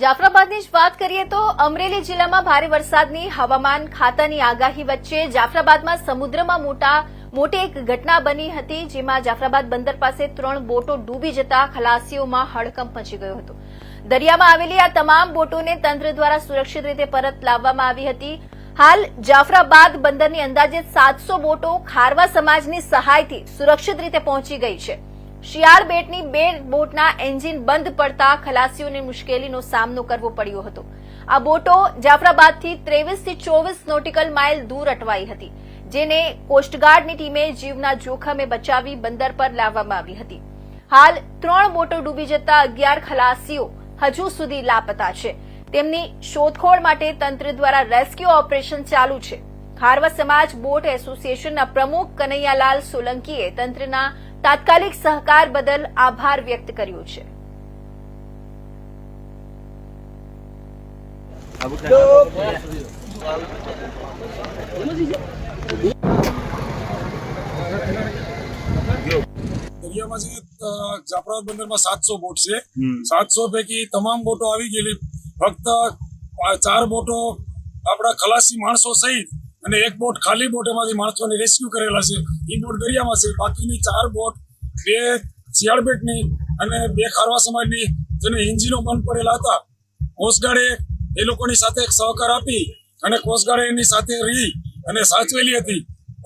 જાફરાબાદની જ વાત કરીએ તો અમરેલી જિલ્લામાં ભારે વરસાદની હવામાન ખાતાની આગાહી વચ્ચે જાફરાબાદમાં સમુદ્રમાં મોટા મોટી એક ઘટના બની હતી, જેમાં જાફરાબાદ બંદર પાસે ત્રણ બોટો ડૂબી જતા ખલાસીઓમાં હડકંપ મચી ગયો હતો. દરિયામાં આવેલી આ તમામ બોટોને તંત્ર દ્વારા સુરક્ષિત રીતે પરત લાવવામાં આવી હતી. હાલ જાફરાબાદ બંદરની અંદાજે સાતસો બોટો ખારવા સમાજની સહાયથી સુરક્ષિત રીતે પહોંચી ગઈ છે. શિયાળ બેટની બે બોટના એન્જિન બંધ પડતા ખલાસીઓને મુશ્કેલીનો સામનો કરવો પડ્યો હતો. આ બોટો જાફરાબાદથી ત્રેવીસથી ચોવીસ નોટિકલ માઇલ દૂર અટવાઈ હતી, જેને કોસ્ટગાર્ડની ટીમે જીવના જોખમે બચાવી બંદર પર લાવવામાં આવી હતી. હાલ ત્રણ બોટો ડૂબી જતા અગિયાર ખલાસીઓ હજુ સુધી લાપતા છે. તેમની શોધખોળ માટે તંત્ર દ્વારા રેસ્ક્યુ ઓપરેશન ચાલુ છે. ખારવા સમાજ બોટ એસોસિએશનના પ્રમુખ કનૈયાલાલ સોલંકીએ તંત્રના તાત્કાલિક સહકાર બદલ આભાર વ્યક્ત કર્યો છે. જાફરાબાદ બંદરમાં સાતસો બોટ છે. સાતસો પૈકી તમામ બોટો આવી ગયેલી. ફક્ત ચાર બોટો આપણા ખલાસી માણસો સહિત અને એક બોટ, ખાલી બોટ એમાંથી માણસોને રેસ્ક્યુ કરેલા છે. એ બોટ દરિયામાં છે. બાકીની ચાર બોટ, બે શિયાળબેટની અને બે ખારવા સમાજની જેને એન્જિનો બંધ પડેલા હતા. કોસ્ટગાર્ડે એ લોકોની સાથે એક સહકાર આપી અને કોસ્ટગાર્ડે એની સાથે રહી અને સાચવેલી હતી.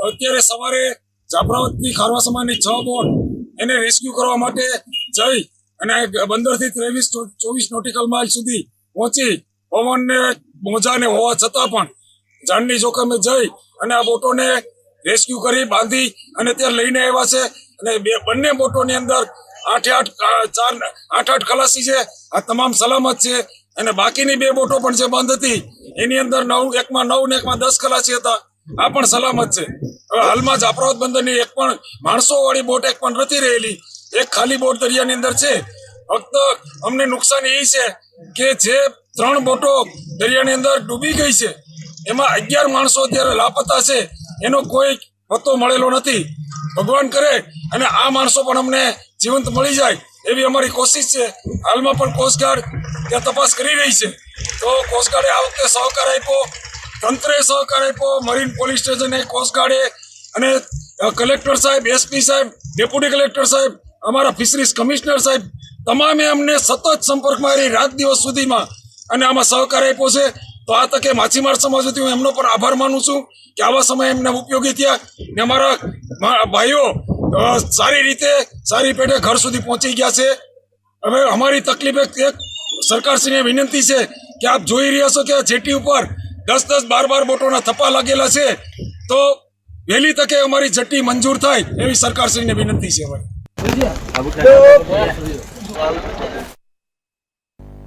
અત્યારે સવારે જાફરાવતની ખારવા સમાજની છ બોટ એને રેસ્ક્યુ કરવા માટે જઈ અને બંદરથી ત્રેવીસ ચોવીસ નોટિકલ માઇલ સુધી પહોંચી. પવનને, મોજાને હોવા છતાં પણ જાનની જોખમે જઈ અને આ બોટોને રેસ્ક્યુ કરી, બાંધી અને ત્યાં લઈને આવ્યા છે. અને બે બંને બોટોની અંદર આઠે આઠ ચાર આઠ આઠ ખલાસી છે. આ તમામ સલામત છે. અને બાકીની બે બોટો પણ જે બંધ હતી, એની અંદર નવ, એકમાં નવ ને એકમાં દસ ખલાસી હતા. આ પણ સલામત છે. હવે હાલમાં જાફરાબાદ બંદરની એક પણ માણસો વાળી બોટ એક પણ નથી રહેલી. એક ખાલી બોટ દરિયાની અંદર છે. ફક્ત અમને નુકસાન એ છે કે જે ત્રણ બોટો દરિયાની અંદર ડૂબી ગઈ છે. એમાં અગિયાર માણસો અત્યારે લાપતા છે. એનો કોઈ પત્તો મળેલો નથી. ભગવાન કરે અને આ માણસો પણ અમને જીવંત મળી જાય એવી અમારી કોશિશ છે. હાલમાં પણ કોસ્ટગાર્ડ ત્યાં તપાસ કરી રહી છે. તો કોસ્ટગાર્ડે આ વખતે સહકાર આપ્યો. તંત્રે સહકાર આપ્યો. મરીન પોલીસ સ્ટેશને કોસ્ટગાર્ડે અને કલેક્ટર સાહેબ એસપી સાહેબ ડેપ્યુટી કલેક્ટર સાહેબ, અમારા ફિશરીઝ કમિશનર સાહેબ, તમામે અમને સતત સંપર્કમાં રહી રાત દિવસ સુધીમાં અને આમાં સહકાર આપ્યો છે. તો આ તકે માછીમાર સમાજ વતી હું એમનો પણ આભાર માનું છું કે આવા સમયે એમને ઉપયોગી થયા ને અમારા ભાઈઓ સારી રીતે સારી પેઢે ઘર સુધી પહોંચી ગયા છે. હવે અમારી તકલીફ એક એક સરકારશ્રીને વિનંતી છે કે આપ જોઈ રહ્યા છો કે જેટી ઉપર દસ દસ બાર બાર બોટોના થપ્પા લાગેલા છે. તો વહેલી તકે અમારી જટ્ટી મંજૂર થાય એવી સરકારશ્રીને વિનંતી છે અમારી.